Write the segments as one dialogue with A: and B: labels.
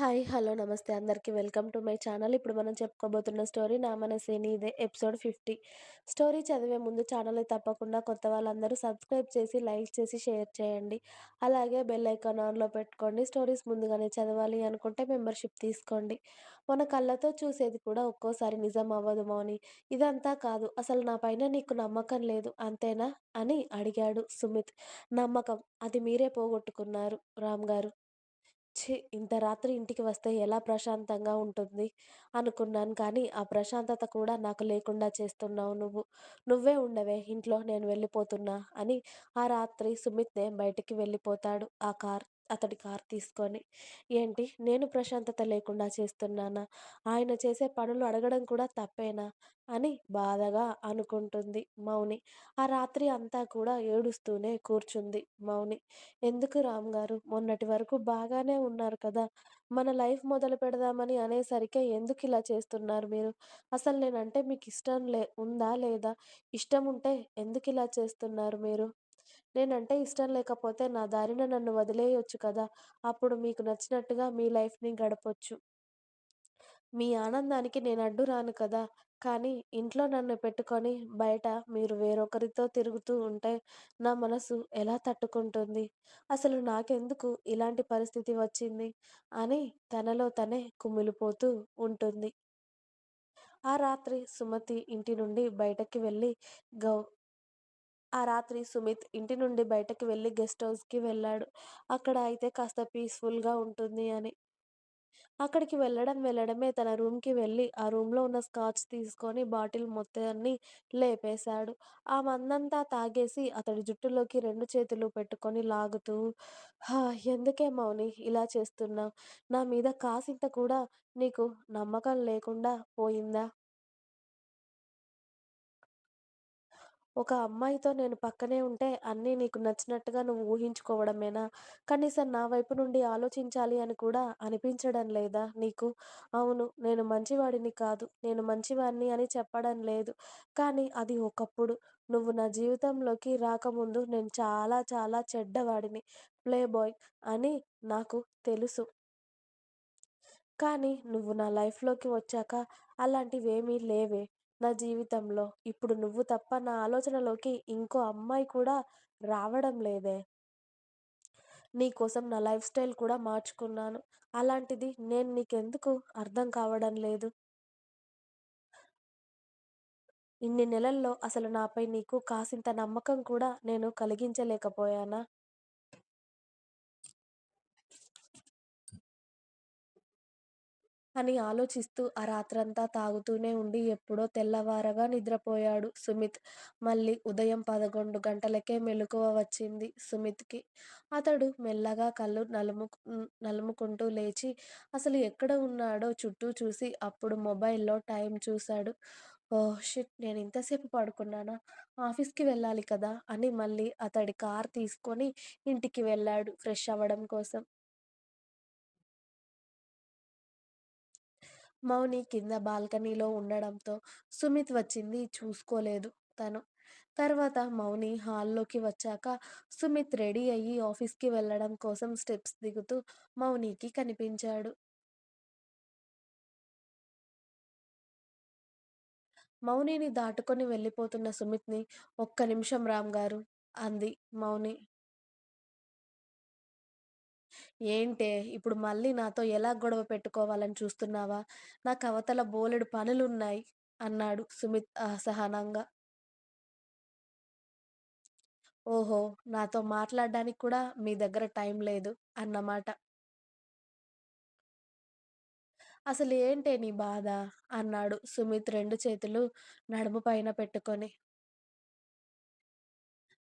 A: Hi. Hello. నమస్తే అందరికీ welcome to my channel. ఇప్పుడు మనం చెప్పుకోబోతున్న స్టోరీ 'నా మనసే ఇదే ఎపిసోడ్ 50. స్టోరీ చదివే ముందు ఛానల్‌ని తప్పకుండా కొత్త వాళ్ళందరూ సబ్స్క్రైబ్ చేసి, లైక్ చేసి, షేర్ చేయండి. అలాగే బెల్ ఐకాన్ ఆన్‌లో పెట్టుకోండి. స్టోరీస్ ముందుగానే చదవాలి అనుకుంటే మెంబర్‌షిప్ తీసుకోండి. మన కళ్ళతో చూసేది కూడా ఒక్కోసారి నిజం అవ్వదు మౌని. ఇదంతా కాదు. అసలు నా పైన నీకు నమ్మకం లేదు. అంతేనా? అని అడిగాడు సుమిత్. నమ్మకం అది మీరే పోగొట్టుకున్నారు రామ్ గారు ఛీ! ఇంత రాత్రి ఇంటికి వస్తే ఎలా ప్రశాంతంగా ఉంటుంది అనుకున్నాను కానీ, ఆ ప్రశాంతత కూడా నాకు లేకుండా చేస్తున్నావు నువ్వు. నువ్వే ఉండవే ఇంట్లో నేను వెళ్ళిపోతున్నా అని ఆ రాత్రి సుమిత్‌నే బయటికి వెళ్ళిపోతాడు ఆ కార్ అతడి కార్ తీసుకొని. ఏంటి నేను ప్రశాంతత లేకుండా చేస్తున్నానా? ఆయన చేసే పనులు అడగడం కూడా తప్పేనా? అని బాధగా అనుకుంటుంది మౌని. ఆ రాత్రి అంతా కూడా ఏడుస్తూనే కూర్చుంది మౌని. ఎందుకు రామ్ గారు మొన్నటి వరకు బాగానే ఉన్నారు కదా! మన లైఫ్ మొదలు పెడదామని అనేసరికే ఇలా చేస్తున్నారు మీరు? అసలు నేనంటే మీకు ఇష్టం లే ఉందా లేదా? ఇష్టం ఉంటే ఎందుకు ఇలా చేస్తున్నారు మీరు? నేనంటే ఇష్టం లేకపోతే నా దారిన నన్ను వదిలేయొచ్చు కదా! అప్పుడు మీకు నచ్చినట్టుగా మీ లైఫ్‌ని గడపొచ్చు. మీ ఆనందానికి నేను అడ్డు రాను కదా! కానీ ఇంట్లో నన్ను పెట్టుకొని బయట మీరు వేరొకరితో తిరుగుతూ ఉంటే నా మనసు ఎలా తట్టుకుంటుంది? అసలు నాకెందుకు ఇలాంటి పరిస్థితి వచ్చింది? అని తనలో తనే కుమిలిపోతూ ఉంటుంది. ఆ రాత్రి సుమతి ఇంటి నుండి బయటకి వెళ్ళి గౌ ఆ రాత్రి సుమిత్ ఇంటి నుండి బయటకు వెళ్ళి గెస్ట్ హౌస్‌కి వెళ్ళాడు. అక్కడ అయితే కాస్త పీస్‌ఫుల్‌గా ఉంటుంది అని. అక్కడికి వెళ్ళడం వెళ్ళడమే తన రూమ్‌కి వెళ్ళి ఆ రూమ్‌లో ఉన్న స్కాచ్ తీసుకొని బాటిల్ మొత్తాన్ని లేపేశాడు. ఆ మందంతా తాగేసి అతడి జుట్టులోకి రెండు చేతులు పెట్టుకొని లాగుతూ హా! ఎందుకే మౌని ఇలా చేస్తున్నావు? నా మీద కాసింత కూడా నీకు నమ్మకం లేకుండా పోయిందా? ఒక అమ్మాయితో నేను పక్కనే ఉంటే అన్నీ నీకు నచ్చినట్టుగా నువ్వు ఊహించుకోవడమేనా? కనీసం నా వైపు నుండి ఆలోచించాలి అని కూడా అనిపించడం లేదా నీకు? అవును. నేను మంచివాడిని కాదు. నేను మంచివాడిని అని చెప్పడం లేదు. కానీ అది ఒకప్పుడు. నువ్వు నా జీవితంలోకి రాకముందు నేను చాలా చాలా చెడ్డవాడిని. ప్లే బాయ్ అని నాకు తెలుసు. కానీ నువ్వు నా లైఫ్‌లోకి వచ్చాక అలాంటివేమీ లేవే నా జీవితంలో. ఇప్పుడు నువ్వు తప్ప నా ఆలోచనలోకి ఇంకో అమ్మాయి కూడా రావడం లేదే. నీ కోసం నా లైఫ్ స్టైల్ కూడా మార్చుకున్నాను. అలాంటిది నేను నీకెందుకు అర్థం కావడం లేదు? ఇన్ని నెలల్లో అసలు నాపై నీకు కాసింత నమ్మకం కూడా నేను కలిగించలేకపోయానా? అని ఆలోచిస్తూ ఆ రాత్రంతా తాగుతూనే ఉండి ఎప్పుడో తెల్లవారగా నిద్రపోయాడు సుమిత్. మళ్ళీ ఉదయం 11 గంటలకే మెలకువ వచ్చింది సుమిత్‌కి. అతడు మెల్లగా కళ్ళు నలుము నలుముకుంటూ లేచి అసలు ఎక్కడ ఉన్నాడో చుట్టూ చూసి అప్పుడు మొబైల్‌లో టైం చూశాడు. Oh shit! నేను ఇంతసేపు పడుకున్నానా? ఆఫీస్‌కి వెళ్ళాలి కదా! అని మళ్ళీ అతడి కార్ తీసుకొని ఇంటికి వెళ్ళాడు ఫ్రెష్ అవ్వడం కోసం. మౌని కింద బాల్కనీలో ఉండడంతో సుమిత్ వచ్చింది చూసుకోలేదు తను. తర్వాత మౌని హాల్లోకి వచ్చాక సుమిత్ రెడీ అయ్యి ఆఫీస్‌కి వెళ్ళడం కోసం స్టెప్స్ దిగుతూ మౌనికి కనిపించాడు. మౌనిని దాటుకొని వెళ్ళిపోతున్న సుమిత్‌ని ఒక్క నిమిషం రామ్ గారు అంది మౌని. ఏంటే ఇప్పుడు మళ్ళీ నాతో ఎలా గొడవ పెట్టుకోవాలని చూస్తున్నావా? నాకవతల బోలెడు పనులున్నాయి అన్నాడు సుమిత్ అసహనంగా. ఓహో! నాతో మాట్లాడడానికి కూడా మీ దగ్గర టైం లేదు అన్నమాట. అసలు ఏంటే నీ బాధ? అన్నాడు సుమిత్ రెండు చేతులు నడుము పైన పెట్టుకొని.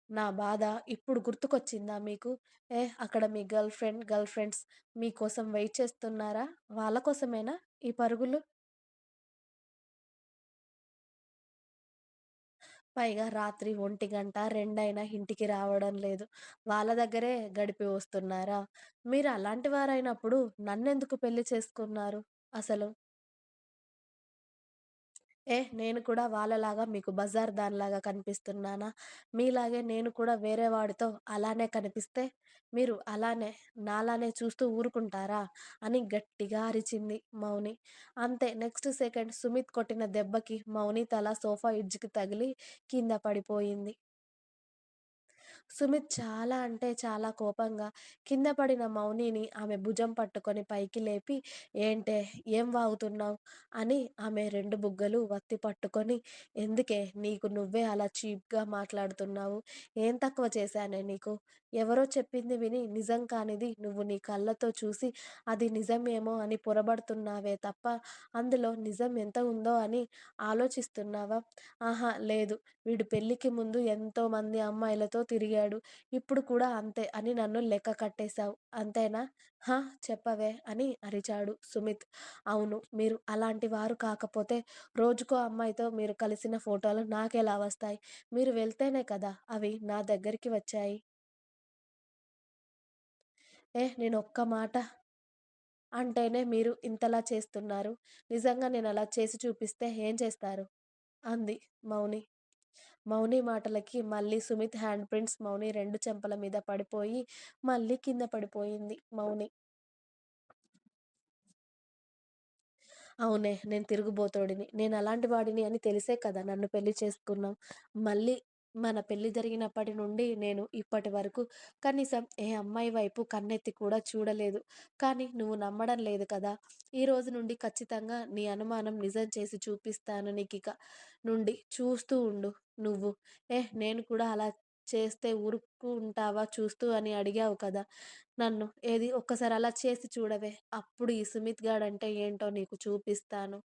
A: నా బాధ ఇప్పుడు గుర్తుకొచ్చిందా మీకు? ఏ అక్కడ మీ గర్ల్ ఫ్రెండ్, గర్ల్ ఫ్రెండ్స్ మీకోసం వెయిట్ చేస్తున్నారా? వాళ్ళ కోసమేనా ఈ పరుగులు? పైగా రాత్రి 1:00, 2 అయినా ఇంటికి రావడం లేదు. వాళ్ళ దగ్గరే గడిపి వస్తున్నారా? మీరు అలాంటి వారైనప్పుడు నన్నెందుకు పెళ్ళి చేసుకున్నారు అసలు? ఏ నేను కూడా వాళ్ళలాగా మీకు బజార్ దానిలాగా కనిపిస్తున్నానా? మీలాగే నేను కూడా వేరే వాడితో అలానే కనిపిస్తే, మీరు అలానే నాలానే చూస్తూ ఊరుకుంటారా? అని గట్టిగా అరిచింది మౌని. అంతే నెక్స్ట్ సెకండ్ సుమిత్ కొట్టిన దెబ్బకి మౌని తల సోఫా ఎడ్జ్‌కి తగిలి కింద పడిపోయింది. సుమిత్ చాలా అంటే చాలా కోపంగా కింద పడిన మౌనిని ఆమె భుజం పట్టుకొని పైకి లేపి, ఏంటే ఏం వాగుతున్నావు? అని ఆమె రెండు బుగ్గలు వత్తి పట్టుకొని, ఎందుకే నీకు నువ్వే అలా చీప్‌గా మాట్లాడుతున్నావు? ఏం తక్కువ చేశానే నీకు? ఎవరో చెప్పింది విని నిజం కానిది నువ్వు నీ కళ్ళతో చూసి అది నిజమేమో అని పొరబడుతున్నావే తప్ప, అందులో నిజం ఎంత ఉందో అని ఆలోచిస్తున్నావా? ఆహా! లేదు. వీడు పెళ్ళికి ముందు ఎంతోమంది అమ్మాయిలతో తిరిగి అడిగాడు ఇప్పుడు కూడా అంతే అని నన్ను లెక్క కట్టేశావు. అంతేనా? హా! చెప్పవే అని అరిచాడు సుమిత్. అవును. మీరు అలాంటి వారు కాకపోతే రోజుకో అమ్మాయితో మీరు కలిసిన ఫోటోలు నాకెలా వస్తాయి? మీరు వెళ్తేనే కదా అవి నా దగ్గరికి వచ్చాయి. ఏ నేను ఒక్క మాట అంటేనే మీరు ఇంతలా చేస్తున్నారు. నిజంగా నేను అలా చేసి చూపిస్తే ఏం చేస్తారు? అంది మౌని. మౌని మాటలకి మళ్ళీ సుమిత్ హ్యాండ్ ప్రింట్స్ మౌని రెండు చెంపల మీద పడిపోయి, మళ్ళీ కింద పడిపోయింది మౌని. అవునే నేను తిరుగుబోతోడిని. నేను అలాంటి వాడిని అని తెలిసే కదా నన్ను పెళ్ళి చేసుకున్నాం మళ్ళీ మన పెళ్ళి జరిగినప్పటి నుండి నేను ఇప్పటి వరకు కనీసం ఏ అమ్మాయి వైపు కన్నెత్తి కూడా చూడలేదు. కానీ నువ్వు నమ్మడం లేదు కదా! ఈ రోజు నుండి ఖచ్చితంగా నీ అనుమానం నిజం చేసి చూపిస్తాను నీకు ఇక నుండి చూస్తూ ఉండు నువ్వు. ఏ నేను కూడా అలా చేస్తే ఊరుకుంటావా చూస్తూ అని అడిగావు కదా నన్ను. ఏది ఒక్కసారి అలా చేసి చూడవే. అప్పుడు ఈ సుమిత్ గాడంటే ఏంటో నీకు చూపిస్తాను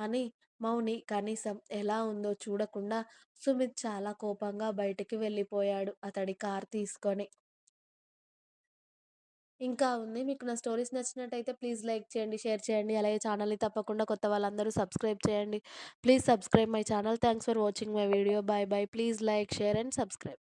A: అని మౌని కనీసం ఎలా ఉందో చూడకుండా సుమిత్ చాలా కోపంగా బయటికి వెళ్ళిపోయాడు అతడి కార్ తీసుకొని. ఇంకా ఉంది. మీకు నా స్టోరీస్ నచ్చినట్టయితే ప్లీజ్ లైక్ చేయండి, షేర్ చేయండి. అలాగే ఛానల్‌ని తప్పకుండా కొత్త వాళ్ళందరూ సబ్స్క్రైబ్ చేయండి. Please subscribe my channel. Thanks for watching my video. Bye bye. Please like, share and subscribe.